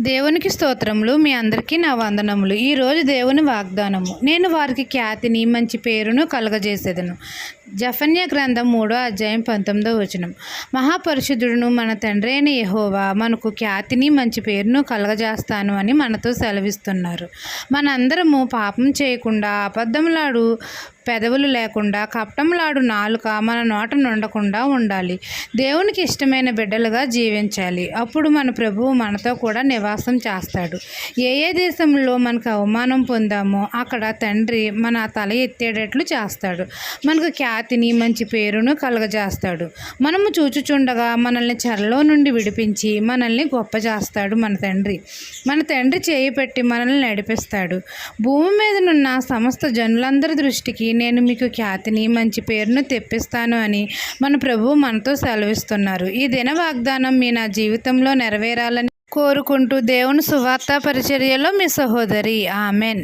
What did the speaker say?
దేవునికి స్తోత్రములు మీ అందరికీ నా వందనములు. ఈరోజు దేవుని వాగ్దానము. నేను వారికి ఖ్యాతిని మంచి పేరును కలగజేసేదను. జఫన్య గ్రంథం మూడో అధ్యాయం పంతొమ్మిదో వచనం. మహాపరిశుద్ధుడును మన తండ్రి అయిన యహోవా మనకు ఖ్యాతిని మంచి పేరును కలగజేస్తాను అని మనతో సెలవిస్తున్నారు. మనందరము పాపం చేయకుండా అబద్ధములాడు పెదవులు లేకుండా కపటంలాడు నాలుక మన నోట నుండకుండా ఉండాలి. దేవునికి ఇష్టమైన బిడ్డలుగా జీవించాలి. అప్పుడు మన ప్రభువు మనతో కూడా నివాసం చేస్తాడు. ఏ ఏ దేశంలో మనకు అవమానం పొందామో అక్కడ తండ్రి మన తల ఎత్తేటట్లు చేస్తాడు. మనకు ఖ్యాతిని మంచి పేరును కలగజేస్తాడు. మనము చూచుచుండగా మనల్ని చెరలో నుండి విడిపించి మనల్ని గొప్ప చేస్తాడు మన తండ్రి. మన తండ్రి చేయి పెట్టి మనల్ని నడిపిస్తాడు. భూమి మీదనున్న సమస్త జనులందరి దృష్టికి నేను మీకు ఖ్యాతిని మంచి పేరును తెప్పిస్తాను అని మన ప్రభువు మనతో సెలవిస్తున్నారు. ఈ దిన వాగ్దానం మీ నా జీవితంలో నెరవేరాలని కోరుకుంటూ దేవుని సువార్త పరిచర్యలో మీ సహోదరి. ఆమెన్.